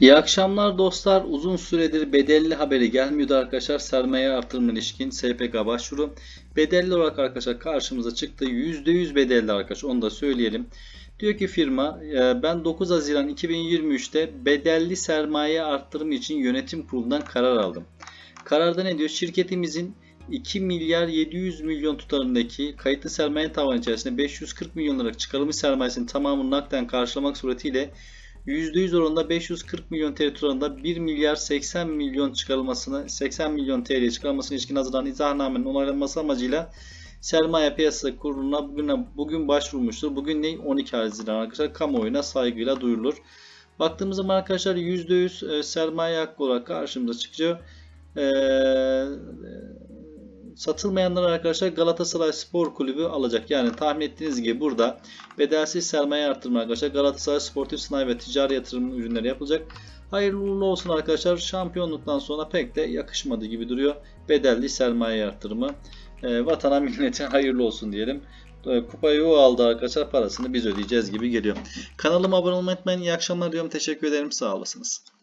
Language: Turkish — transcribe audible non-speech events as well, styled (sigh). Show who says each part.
Speaker 1: İyi akşamlar dostlar. Uzun süredir bedelli haberi gelmiyordu arkadaşlar. Sermaye artırma ilişkin SPK başvuru. Bedelli olarak arkadaşlar karşımıza çıktı. %100 bedelli arkadaşlar onu da söyleyelim. Diyor ki firma e, ben 9 Haziran 2023'te bedelli sermaye arttırımı için yönetim kurulundan karar aldım. Kararda ne diyor? Şirketimizin 2 milyar 700 milyon tutarındaki kayıtlı sermaye tavanı içerisinde 540 milyon liralık çıkarılmış sermayesinin tamamını nakden karşılamak suretiyle %100 oranında 540 milyon TL tutarında 1 milyar 80 milyon çıkarılmasını 80 milyon TL çıkarılmasına ilişkin hazırlanan izahnamenin onaylanması amacıyla Sermaye Piyasası Kurulu'na bugün, bugün başvurmuştur. Bugün ne? 12 Haziran arkadaşlar kamuoyuna saygıyla duyurulur. Baktığımız zaman arkadaşlar %100 e, sermaye hakkı olarak karşımıza çıkıyor. Ee, satılmayanlar arkadaşlar Galatasaray Spor Kulübü alacak. Yani tahmin ettiğiniz gibi burada bedelsiz sermaye artırma arkadaşlar Galatasaray Sportif Sanayi ve Ticari Yatırım ürünleri yapılacak. Hayırlı uğurlu olsun arkadaşlar. Şampiyonluktan sonra pek de yakışmadı gibi duruyor. Bedelli sermaye artırımı. E, vatana (laughs) millete hayırlı olsun diyelim. E, kupayı o aldı arkadaşlar parasını biz ödeyeceğiz gibi geliyor. Kanalıma abone olmayı unutmayın. İyi akşamlar diyorum. Teşekkür ederim. Sağ olasınız.